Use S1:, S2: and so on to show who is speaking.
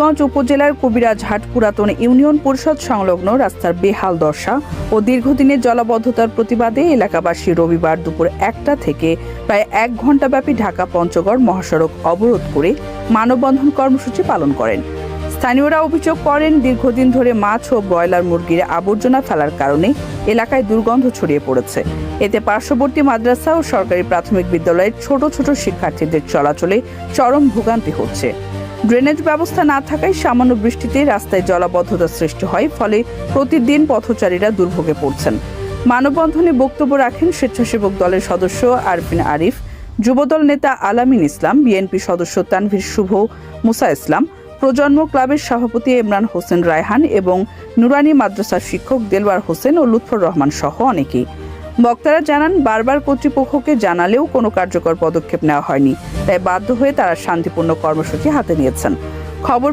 S1: শিবগঞ্জ উপজেলার কবিরাজহাট পুরাতন ইউনিয়ন পরিষদ সংলগ্ন রাস্তার বেহাল দশা ও দীর্ঘদিনের জলাবদ্ধতার প্রতিবাদে এলাকাবাসী রবিবার দুপুর একটা থেকে প্রায় এক ঘণ্টাব্যাপী ঢাকা পঞ্চগড় মহাসড়ক অবরোধ করে মানববন্ধন কর্মসূচি পালন করেন। স্থানীয়রা অভিযোগ করেন, দীর্ঘদিন ধরে মাছ ও ব্রয়লার মুরগির আবর্জনা ফেলার কারণে এলাকায় দুর্গন্ধ ছড়িয়ে পড়েছে। এতে পার্শ্ববর্তী মাদ্রাসা ও সরকারি প্রাথমিক বিদ্যালয়ের ছোট ছোট শিক্ষার্থীদের চলাচলে চরম ভোগান্তি হচ্ছে। ড্রেনেজ ব্যবস্থা না থাকায় সামান্য বৃষ্টিতে রাস্তায় জলাবদ্ধতা সৃষ্টি হয়, ফলে প্রতিদিন পথচারীরা দুর্ভোগে পড়ছেন। মানববন্ধনে বক্তব্য রাখেন স্বেচ্ছাসেবক দলের সদস্য আরফিন আরিফ, যুবদল নেতা আলামিন ইসলাম, বিএনপি সদস্য তানভীর শুভ, মুসা ইসলাম, প্রজন্ম ক্লাবের সভাপতি ইমরান হোসেন রায়হান এবং নুরানি মাদ্রাসার শিক্ষক দেলওয়ার হোসেন ও লুৎফর রহমান সহ অনেকেই। বক্তারা জানান, বারবার কর্তৃপক্ষকে জানালেও কোনো কার্যকর পদক্ষেপ নেওয়া হয়নি। তাই বাধ্য হয়ে তারা শান্তিপূর্ণ কর্মসূচি হাতে নিয়েছেন। খবর